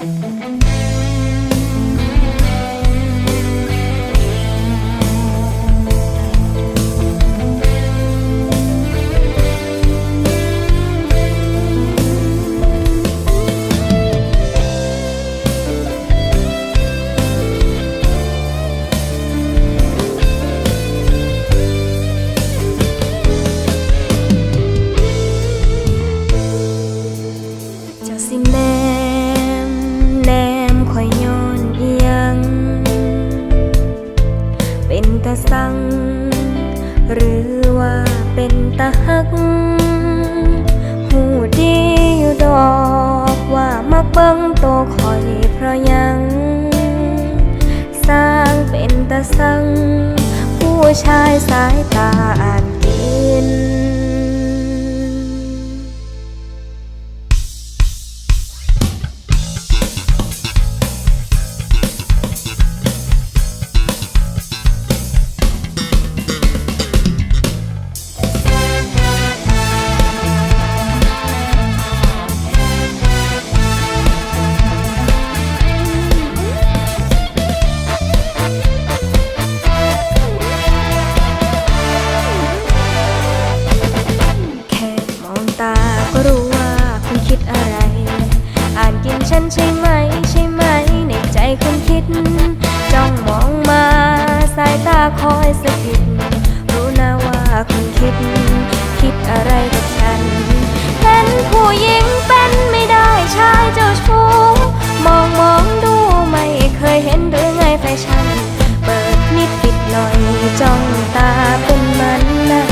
เเป็นตาหัก หูดีอยู่ดอกว่ามักเบิ้งโตคอยเพราะยัง สร้างเป็นตาสัง ผู้ชายสายตาอ่าน ฉันใช่ไหม ใช่ไหม ในใจคุณคิด จ้องมองมา สายตาคอยสะกิด รู้นะว่าคุณคิด คิดอะไรกับฉันเห็นผู้หญิงเป็นไม่ได้ชายเจ้าชู้ มองมองดูไม่เคยเห็นหรือไงแฟชั่น เปิดนิดปิดหน่อยจ้องตาเป็นมันนะ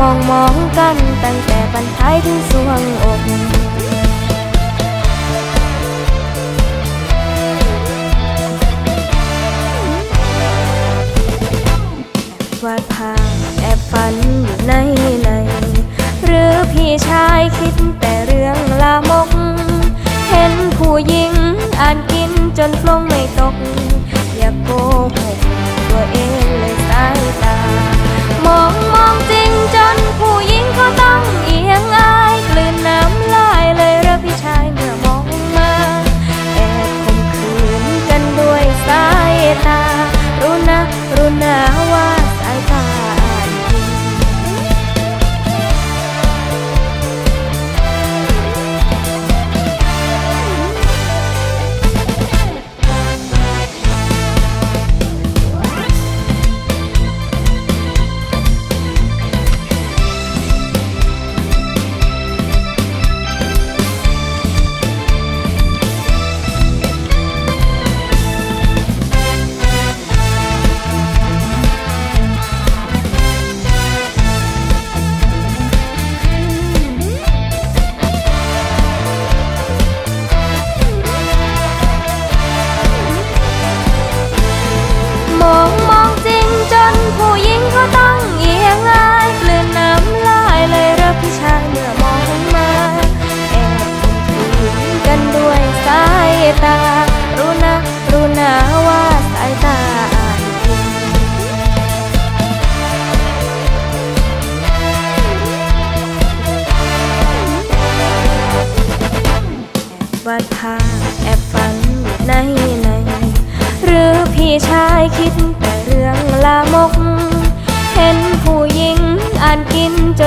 มองมองกันตั้งแต่บันท้ายถึงสวงอก วาดภาพแอบฝันอยู่ในใน หรือพี่ชายคิดแต่เรื่องลามก เห็นผู้หญิงอ่านกินจนลงไม่ตก อยากโกหกตัวเองเลยสายตามองมองจ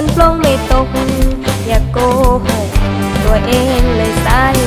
นปลงไม่ตก อย่ากโกหกตัวเองเลยตาย